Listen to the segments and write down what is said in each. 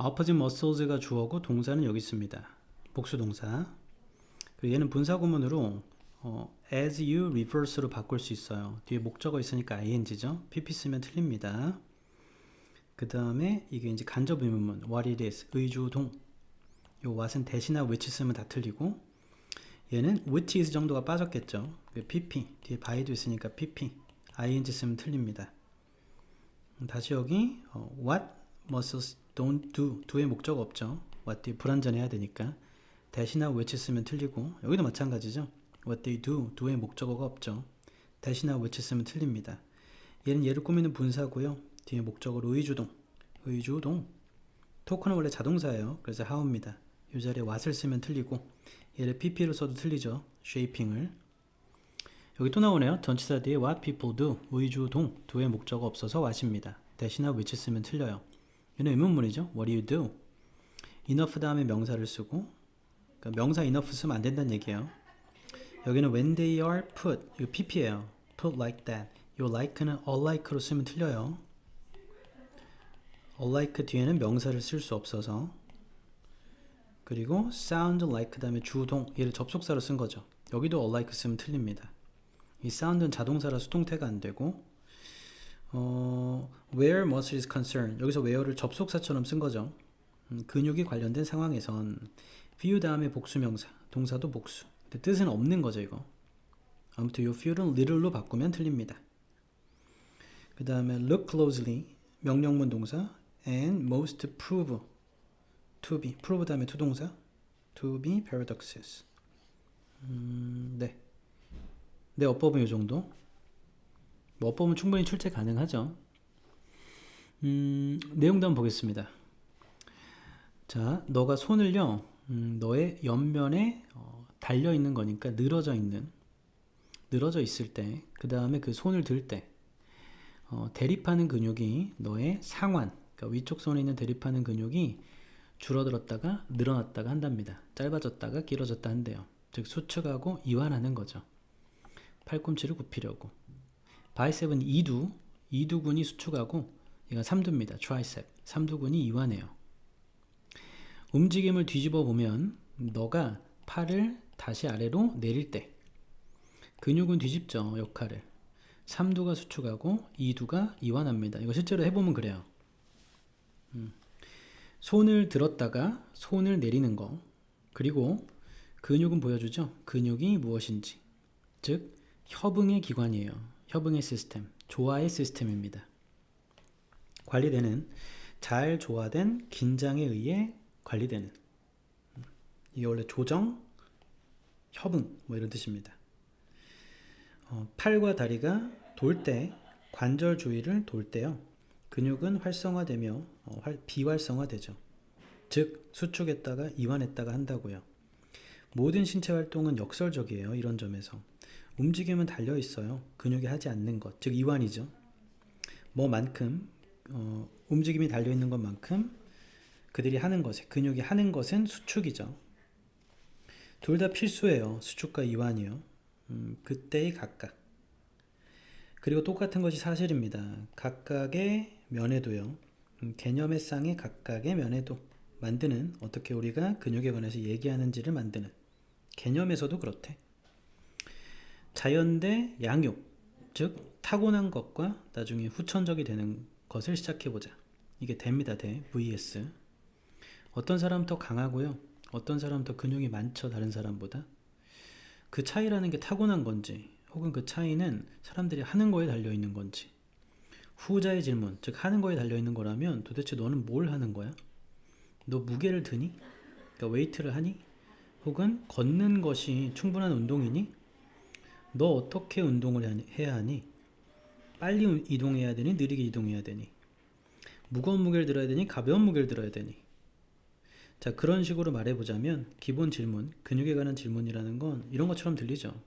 opposite muscles가 주어고 동사는 여기 있습니다. 복수 동사. 얘는 분사 구문으로 어, as you reverse로 바꿀 수 있어요. 뒤에 목적어 있으니까 ing죠. pp 쓰면 틀립니다. 그 다음에 이게 이제 간접 의문문 what it is 의주동 요 what은 대신하고 which 쓰면 다 틀리고 얘는 which is 정도가 빠졌겠죠. 그 pp 뒤에 by도 있으니까 pp ing 쓰면 틀립니다. 음, 다시 여기 어, what muscles don't do do의 목적 없죠. what 뒤에 불완전해야 되니까 대신하고 which 쓰면 틀리고 여기도 마찬가지죠. what they do do의 목적어가 없죠. 대신하고 which 쓰면 틀립니다. 얘는 얘를 꾸미는 분사고요. 뒤에 목적어로 의주동 의주동 토크는 원래 자동사예요. 그래서 how입니다. 이 자리에 what을 쓰면 틀리고 얘를 pp로 써도 틀리죠. shaping을 여기 또 나오네요. 전치사 뒤에 what people do 의주동 do의 목적어 없어서 what입니다. 대신하고 which 쓰면 틀려요. 얘는 의문문이죠. What do you do? enough 다음에 명사를 쓰고 그러니까 명사 enough 쓰면 안 된다는 얘기예요. 여기는 when they are put 이거 pp예요. put like that. 요 like는 unlike로 쓰면 틀려요. unlike 뒤에는 명사를 쓸 수 없어서 그리고 sound like 다음에 주동 얘를 접속사로 쓴 거죠. 여기도 unlike 쓰면 틀립니다. 이 sound는 자동사라 수동태가 안 되고 어, where muscle is concerned 여기서 where를 접속사처럼 쓴 거죠. 음, 근육이 관련된 상황에선 view 다음에 복수명사 동사도 복수 근데 뜻은 없는 거죠 이거 아무튼 요 view를 little로 바꾸면 틀립니다 그 다음에 look closely 명령문 동사 and most prove to be prove 다음에 to 동사 to be paradoxes 음, 네. 네 어법은 요 정도 뭐 어법은 충분히 출제 가능하죠 음, 내용도 한번 보겠습니다 자, 너가 손을요, 음, 너의 옆면에 어, 달려 있는 거니까 늘어져 있는, 늘어져 있을 때, 그 다음에 그 손을 들 때, 어, 대립하는 근육이 너의 상완, 그러니까 위쪽 손에 있는 대립하는 근육이 줄어들었다가 늘어났다가 한답니다. 짧아졌다가 길어졌다 한대요. 즉 수축하고 이완하는 거죠. 팔꿈치를 굽히려고. 바이셉은 이두, 이두근이 수축하고 얘가 삼두입니다. 트라이셉. 삼두근이 이완해요. 움직임을 뒤집어 보면 너가 팔을 다시 아래로 내릴 때 근육은 뒤집죠 역할을 삼두가 수축하고 이두가 이완합니다 이거 실제로 해보면 그래요 음. 손을 들었다가 손을 내리는 거 그리고 근육은 보여주죠 근육이 무엇인지 즉 협응의 기관이에요 협응의 시스템 조화의 시스템입니다 관리되는 잘 조화된 긴장에 의해 관리되는 이게 원래 조정, 협응 뭐 이런 뜻입니다. 어, 팔과 다리가 돌 때 관절 주위를 돌 때요 근육은 활성화되며 어, 활, 비활성화되죠. 즉 수축했다가 이완했다가 한다고요. 모든 신체 활동은 역설적이에요. 이런 점에서 움직임은 달려 있어요. 근육이 하지 않는 것, 즉 이완이죠. 뭐만큼 어, 움직임이 달려 있는 것만큼 그들이 하는 것에 근육이 하는 것은 수축이죠. 둘 다 필수예요. 수축과 이완이요. 음, 그때의 각각. 그리고 똑같은 것이 사실입니다. 각각의 면에도요. 음, 개념의 쌍의 각각의 면에도 만드는 어떻게 우리가 근육에 관해서 얘기하는지를 만드는 개념에서도 그렇대. 자연 대 양육, 즉 타고난 것과 나중에 후천적이 되는 것을 시작해보자. 이게 됩니다. 대 vs 어떤 사람 더 강하고요. 어떤 사람 더 근육이 많죠. 다른 사람보다. 그 차이라는 게 타고난 건지 혹은 그 차이는 사람들이 하는 거에 달려 있는 건지 후자의 질문, 즉 하는 거에 달려 있는 거라면 도대체 너는 뭘 하는 거야? 너 무게를 드니? 그러니까 웨이트를 하니? 혹은 걷는 것이 충분한 운동이니? 너 어떻게 운동을 해야 하니? 빨리 이동해야 되니? 느리게 이동해야 되니? 무거운 무게를 들어야 되니? 가벼운 무게를 들어야 되니? 자, 그런 식으로 말해보자면 기본 질문, 근육에 관한 질문이라는 건 이런 것처럼 들리죠.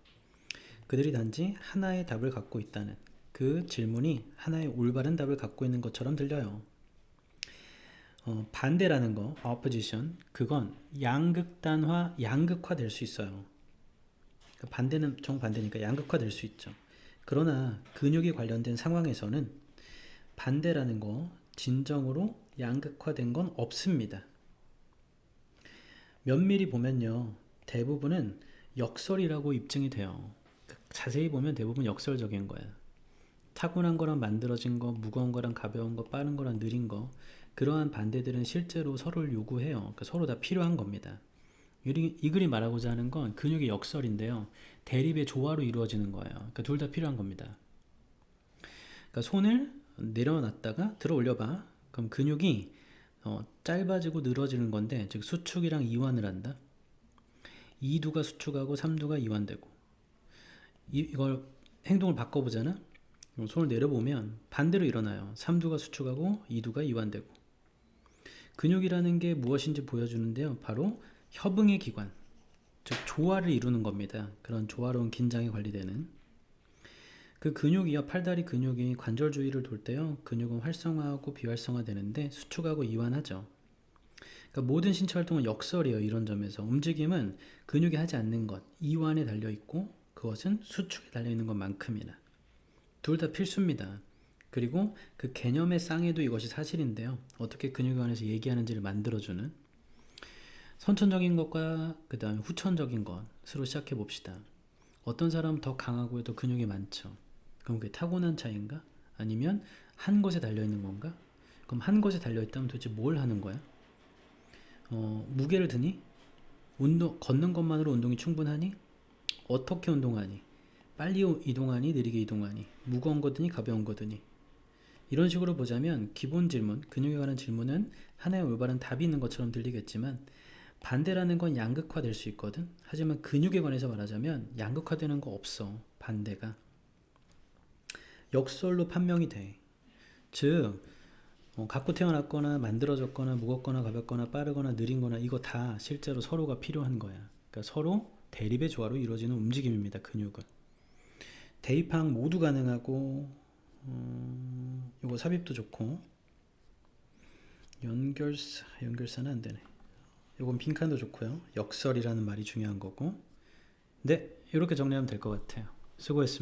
그들이 단지 하나의 답을 갖고 있다는 그 질문이 하나의 올바른 답을 갖고 있는 것처럼 들려요. 어, 반대라는 거, opposition, 그건 양극단화, 양극화 될 수 있어요. 그러니까 반대는 정반대니까 양극화 될 수 있죠. 그러나 근육이 관련된 상황에서는 반대라는 거 진정으로 양극화된 건 없습니다. 면밀히 보면요. 대부분은 역설이라고 입증이 돼요. 자세히 보면 대부분 역설적인 거예요. 타고난 거랑 만들어진 거, 무거운 거랑 가벼운 거, 빠른 거랑 느린 거, 그러한 반대들은 실제로 서로를 요구해요. 그러니까 서로 다 필요한 겁니다. 이, 이 글이 말하고자 하는 건 근육의 역설인데요. 대립의 조화로 이루어지는 거예요. 그러니까 둘 다 필요한 겁니다. 그러니까 손을 내려놨다가 들어 올려봐. 그럼 근육이 어, 짧아지고 늘어지는 건데, 즉 수축이랑 이완을 한다. 2두가 수축하고 3두가 이완되고 이, 이걸 행동을 바꿔보잖아. 손을 내려보면 반대로 일어나요. 3두가 수축하고 2두가 이완되고 근육이라는 게 무엇인지 보여주는데요. 바로 협응의 기관, 즉 조화를 이루는 겁니다. 그런 조화로운 긴장에 관리되는 그 근육이요, 팔다리 근육이 관절 주위를 돌 때요, 근육은 활성화하고 비활성화되는데 수축하고 이완하죠. 그러니까 모든 신체 활동은 역설이에요. 이런 점에서 움직임은 근육이 하지 않는 것, 이완에 달려 있고 그것은 수축에 달려 있는 것만큼이나 둘 다 필수입니다. 그리고 그 개념의 쌍에도 이것이 사실인데요. 어떻게 근육에 관해서 얘기하는지를 만들어주는 선천적인 것과 그 다음에 후천적인 것으로 시작해 봅시다. 어떤 사람은 더 강하고 더 근육이 많죠. 그럼 그게 타고난 차이인가? 아니면 한 것에 달려 있는 건가? 그럼 한 것에 달려 있다면 도대체 뭘 하는 거야? 어, 무게를 드니? 운동, 걷는 것만으로 운동이 충분하니? 어떻게 운동하니? 빨리 이동하니? 느리게 이동하니? 무거운 거드니? 가벼운 거드니? 이런 식으로 보자면 기본 질문, 근육에 관한 질문은 하나의 올바른 답이 있는 것처럼 들리겠지만 반대라는 건 양극화될 수 있거든. 하지만 근육에 관해서 말하자면 양극화되는 거 없어. 반대가. 역설로 판명이 돼. 즉, 어, 갖고 태어났거나 만들어졌거나 무겁거나 가볍거나 빠르거나 느린거나 이거 다 실제로 서로가 필요한 거야. 그러니까 서로 대립의 조화로 이루어지는 움직임입니다. 근육은. 대입항 모두 가능하고 음, 이거 삽입도 좋고 연결사 연결사는 안 되네. 이건 빈칸도 좋고요. 역설이라는 말이 중요한 거고. 네, 이렇게 정리하면 될 것 같아요. 수고했습니다.